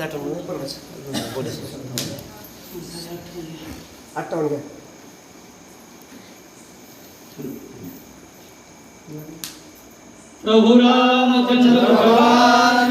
દટાણ ઉપર વચ્ચે બોડી అట్టవనిగా ప్రభు రామచంద్ర భగవాన్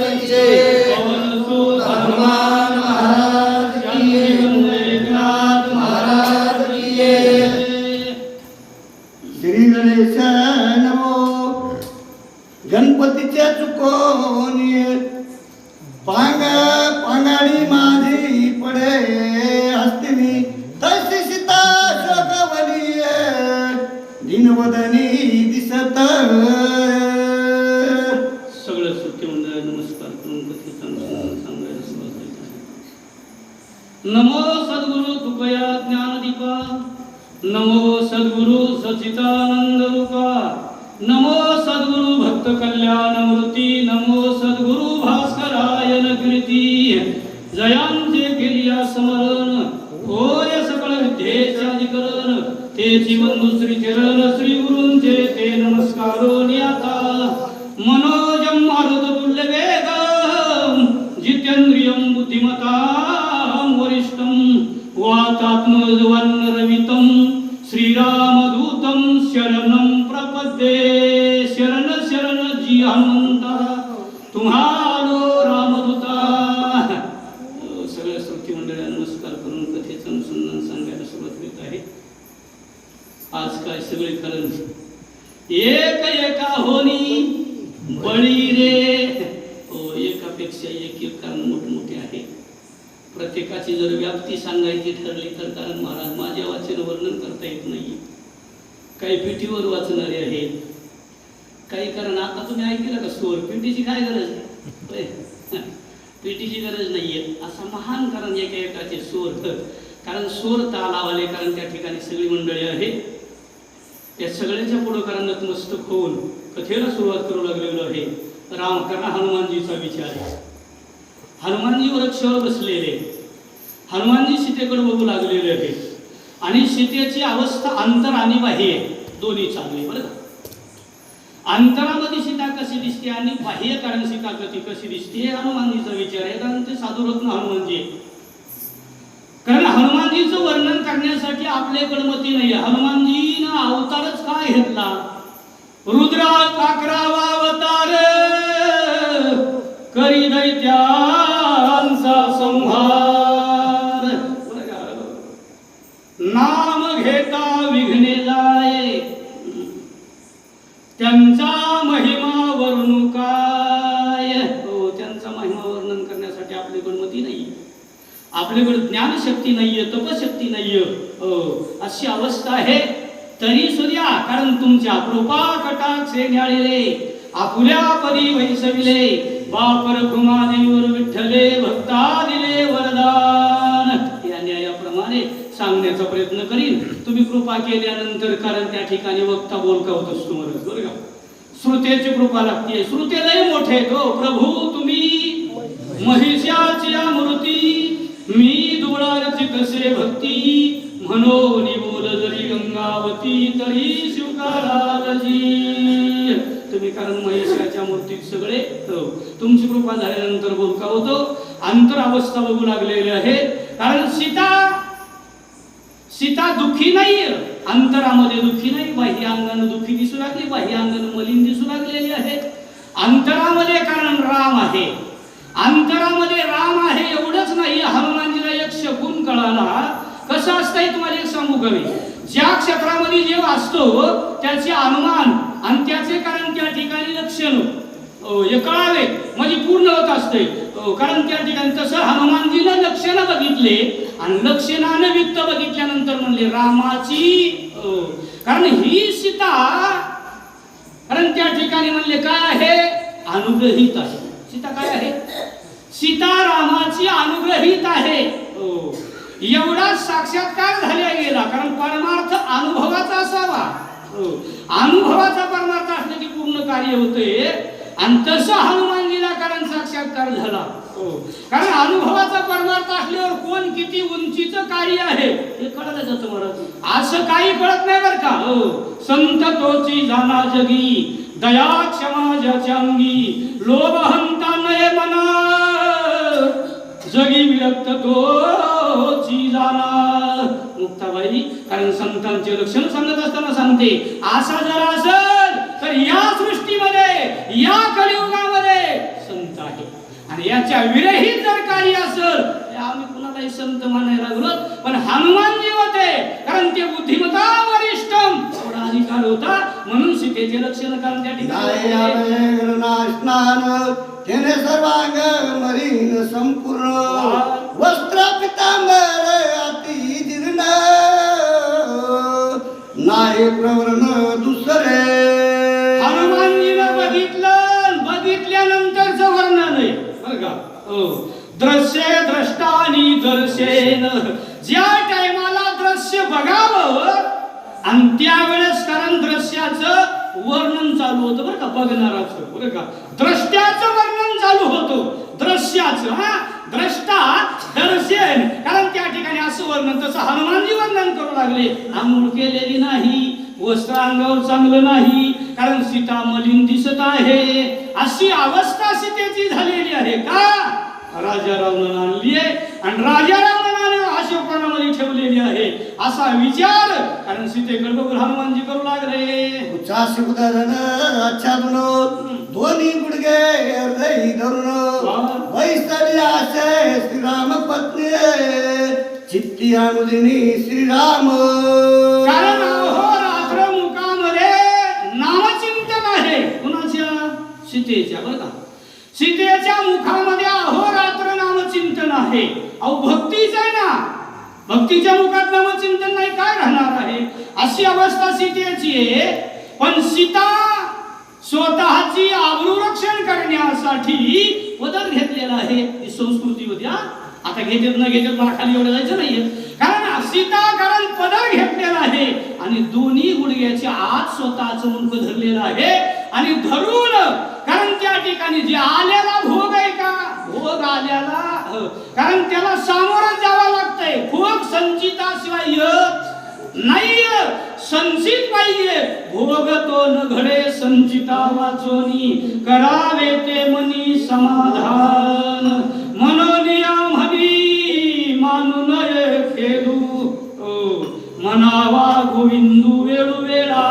गुरु सचितानंद रूपा नमो सद्गुरु भक्त कल्याण मूर्ती नमो सद्गुरु भास्करायन कीर्ती जयांचे गिर्या समरण होय सकळ विद्येचे अधिकरण तेची बंधू श्री चरण श्री गुरुंचे ते नमस्कारो नियाता मनोजम मारुत तुल्य वेगं जितेंद्रियम बुद्धिमता वरिष्ठम वातात्मजवन्नरवितं सगळे कारण एक एका होनी बळी रे. हो एकापेक्षा एक एक कारण मोठमोठे आहे. प्रत्येकाची जर व्याप्ती सांगायची ठरली तर कारण महाराज माझ्या वाचन वर्णन करता येत नाही काही पिठीवर वाचणारे आहेत. काही कारण आता तुम्ही ऐकलं का? स्वर. पिठीची काय गरज? आहे होय. पिठीची गरज नाहीये. असा महान कारण एका एकाचे स्वर. कारण स्वर तालावाले कारण त्या ठिकाणी सगळी मंडळी आहेत. या सगळ्यांच्या पुढं नतमस्तक होऊन कथेला सुरुवात करू लागलेलो आहे. राम करा हनुमानजीचा विचार. हनुमानजी वृक्षावर बसलेले. हनुमानजी सीतेकडे बघू लागलेले आहे आणि सीतेची अवस्था अंतर आणि बाह्य दोन्ही चांगली बरं अंतरामध्ये सीता कशी दिसते आणि बाह्य कारण सीता कशी कशी दिसते हे हनुमानजीचा विचार आहे. कारण ते साधुरत्न हनुमानजी आहे कारण हनुमानजीचं वर्णन करण्यासाठी आपल्याकडे मती नाही हनुमानजी अकरावा अवतार. करी दैत्यांचा संहार. नाम घेता विघ्ने जाय त्यांचा महिमा वर्णू काय? हो त्यांचा महिमा वर्णन करण्यासाठी आपल्याकडे मती नाही. आपल्याकडे ज्ञानशक्ती नाहीये तपशक्ती नाहीये. हो अशी अवस्था आहे. तरी सुद्या कारण तुमच्या कृपा कटाक्षे न्याळिले आपुल्या परी वैसविले बापर कृमादेवर विठ्ठले भक्ता दिले वरदान. या न्यायाप्रमाणे सांगण्याचा प्रयत्न करीन. तुम्ही कृपा केल्यानंतर कारण त्या ठिकाणी वक्ता बोलका होत असतो मला बरं का? श्रुतेची कृपा लागते श्रुते लय मोठे तो हो. प्रभू तुम्ही महिषाची मूर्ती मी दुबळाची कसे भक्ती म्हणून गावती जरी तरी शिवकाराजी तुम्ही कारण महेशाच्या मूर्तीत सगळे हो. तुमची कृपा झाल्यानंतर बोलका होतो. अंतर अवस्था बघू लागलेले आहे. कारण सीता सीता दुःखी नाही अंतरामध्ये दुःखी नाही. बाह्य अंगानं दुःखी दिसू लागली. बाह्य अंगानं मलिन दिसू लागलेली आहे. अंतरामध्ये कारण राम आहे. अंतरामध्ये राम आहे एवढंच नाही. हनुमानजीला एक शकून कळाला. कसं असतंय तुम्हाला एक सांगू कमी ज्या क्षेत्रामध्ये जे असतो त्याचे अनुमान आणि त्याचे कारण त्या ठिकाणी लक्षण हे कळावे. म्हणजे पूर्ण होत असते. कारण त्या ठिकाणी तसं हनुमानजीनं लक्षणं बघितले आणि लक्षणानं वित्त बघितल्यानंतर म्हणले रामाची कारण ही सीता कारण त्या ठिकाणी म्हणले काय आहे? अनुग्रहित आहे. सीता काय आहे? सीता रामाची अनुग्रहित आहे. एवढा साक्षात्कार झाल्या गेला कारण परमार्थ अनुभवाचा असावा. हो. अनुभवाचा परमार्थ असले की पूर्ण कार्य होते. आणि तसं हनुमानजीला कारण साक्षात्कार झाला. हो. कारण अनुभवाचा परमार्थ असल्यावर कोण किती उंचीच कार्य आहे हे कळलं जातं मला. असं काही कळत नाही बरं का. हो. संत तोची जाना जगी दया क्षमा ज्याच्या अंगी लोभ हंता नये मना. जगी विरक्त तोची जाणार मुक्ताबाई कारण संतांचे लक्षण सांगत असताना सांगते असा जर असेल तर या सृष्टीमध्ये या कलियुगामध्ये संत आहे. आणि याच्या विरहित जर कार्य असेल आम्ही कुणालाही संत मानायला लागलो पण हनुमानजी होते कारण ते बुद्धिमता वरिष्ठम एवढा अधिकार होता म्हणून सीतेचे लक्षण कारण त्या ठिकाणी. स्नान सर्वांग मरीन संपूर्ण. पितांबर अति जीर्ण नाही प्रवर्ण दुसरे. हनुमानजीनं बघितलं बघितल्यानंतरच वर्णन आहे. बरं का? हो. दृश्य द्रष्टानी दर्शेन. ज्या टायमाला दृश्य बघावं आणि त्यावेळेस कारण दृश्याचं वर्णन चालू होतं बरं का? बघणाराचं. बरं का? द्रष्ट्याचं वर्णन चालू होतं. दृश्याचं हा? द्रष्टा दर्शन. कारण त्या ठिकाणी असं वर्णन तसं हनुमानजी वर्णन करू लागले. आंघोळ केलेली नाही वस्त्र अंगावर चांगलं नाही कारण सीता मलिन दिसत आहे. अशी अवस्था सीतेची झालेली आहे का? राजा रावणन आणली आहे आणि राजा रावणाने अशोकवनामध्ये ठेवलेली आहे. असा विचार कारण सीतेकडे बघून हनुमानजी करू लागले. उच्चास उदाहरण दोन्ही गुडगे हृदय धरून. वैस्तरी आशय श्रीराम पत्नी चित्ती अनुदिनी श्रीराम. कारण मुखामध्ये नामचिंतन आहे. कुणाच्या? सीतेच्या बरं का? सीतेच्या मुखामध्ये अहोरात्र नामचिंतन आहे. अहो भक्तीच आहे ना. भक्तीच्या मुखात नामचिंतन नाही काय राहणार आहे? अशी अवस्था सीतेची आहे. पण सीता स्वतःची आबरू रक्षण करण्यासाठी पदर घेतलेला आहे ही संस्कृती उद्या. आता घेतात न घेतात मला खाली एवढं जायचं नाहीये. कारण सीता कारण पदर घेतलेला आहे आणि दोन्ही गुडघ्याच्या आत स्वतःच मुंड धरलेलं आहे आणि धरून कारण त्या ठिकाणी जे आलेला भोग आहे का? भोग आल्याला कारण त्याला सामोरं जावं लागतंय. भोग संचिताशिवाय येत नाही संचित पाहिजे भोग तो न घडे संचिता वाचोनी करावे ते मनी समाधान. मनोनिया म्हणी मानू नये खेळू मनावा म्हणावा गोविंदू वेळू वेळा.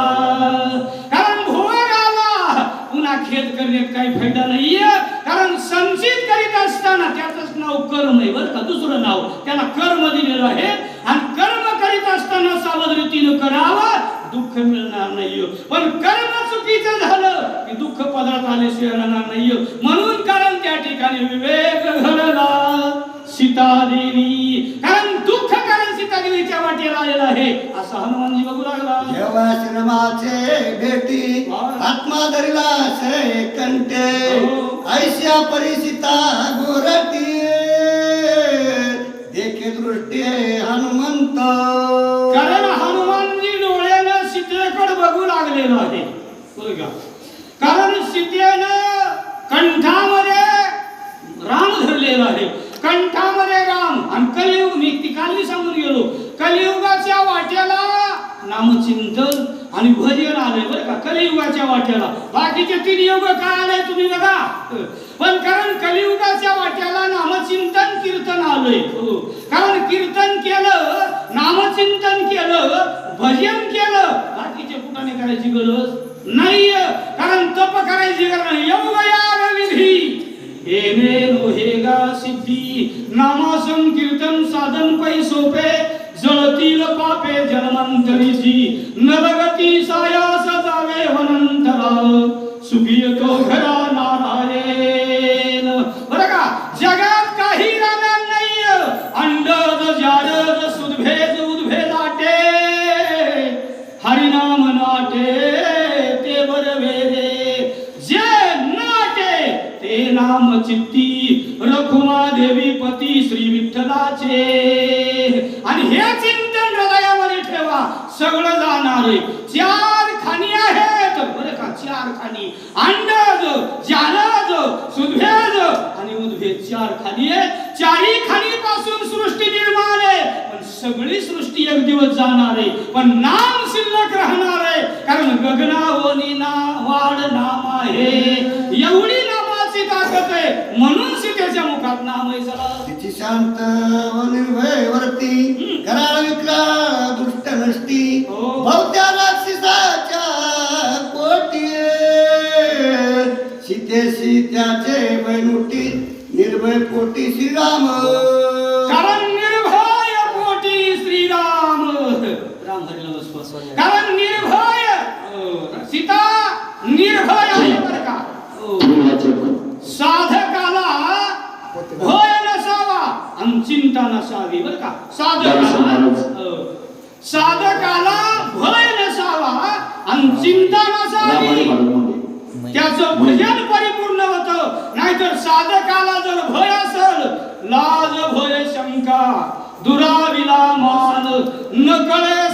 कारण भोग आला पुन्हा खेद करण्यात काही फायदा नाहीये. कारण संचित करीत असताना त्याचंच नाव कर्म आहे बरं का? दुसरं नाव. त्याला कर्म दिलेलं आहे. आणि कर्म करीत असताना सावध रीतीनं करावं दुःख मिळणार नाही पण कर्म चुकीचं झालं की दुःख पदार्थ आल्याशिवाय राहणार नाही म्हणून कारण त्या ठिकाणी विवेक घडला. सीता देवी कारण दुःख कारण सीता देवीच्या वाटेला आलेलं आहे असं हनुमानजी बघू लागला. जेव्हा श्रीमाचे भेटी आत्मा धरिला कंटे ऐश्या परिसिता गोरटी देखे दृष्टी हनुमंत. कारण हनुमानजी डोळ्यानं सीतेकडे बघू लागलेलो आहे. कारण सीतेनं कंठामध्ये राम धरलेला आहे. कंठामध्ये राम आणि कलियुग मी ठिकाणी सांगून गेलो. कलियुगाच्या वाट्याला नामचिंतन आणि भजन आले बरं का? कलियुगाच्या वाट्याला. बाकीचे तीन युग काय आले तुम्ही बघा पण कारण कलियुगाच्या वाट्याला नामचिंतन कीर्तन आलंय हो. कारण कीर्तन केलं नामचिंतन केलं भजन केलं बाकीचे कुठाने करायची गरज नाही कारण तप करायची गरज नाही. योग विधी. हेने हेगा सिद्धी. नामा संकीर्तन साधन पै सोपे. जळतील पापे जन्मांतरीची. नरगती सायास जावे वनंतरा सुखी तो घर रखुमा देवी पती श्री विठ्ठलाचे. आणि हे चिंतन हृदयामध्ये ठेवा सगळं जाणार चार खाणी आहेत. बरं का? चार खाणी. अंडज जालज सुद्भेज आणि उद्भेद. चार खाणी आहेत. चारही खाणी पासून सृष्टी निर्माण आहे. पण सगळी सृष्टी एक दिवस जाणार आहे. पण नाम शिल्लक राहणार आहे. कारण गगना गगनावनी ना वाढ नाम आहे. एवढी ना ताकद आहे. म्हणून सीते त्याच्या मुखात नामय झाला तिची शांत व निर्भय वर्ती कराळ विक्राळ दुष्ट नष्टी. हो. भवत्या राक्षसाच्या पोटी सीतेशी त्याचे बैनुटी निर्भय पोटी श्रीराम कारण निर्भय पोटी श्रीराम राम हरिला बसवा. कारण निर्भय अ, सीता निर्भय आहे बरं का अ, साधकाला भय नसावा चिंता नसावी बरं का? साधकाला साधकाला भय नसावा आणि चिंता नसावी त्याचं भजन परिपूर्ण होत. नाहीतर साधकाला जर भय असल लाज भय शंका दुराविला मान न कळे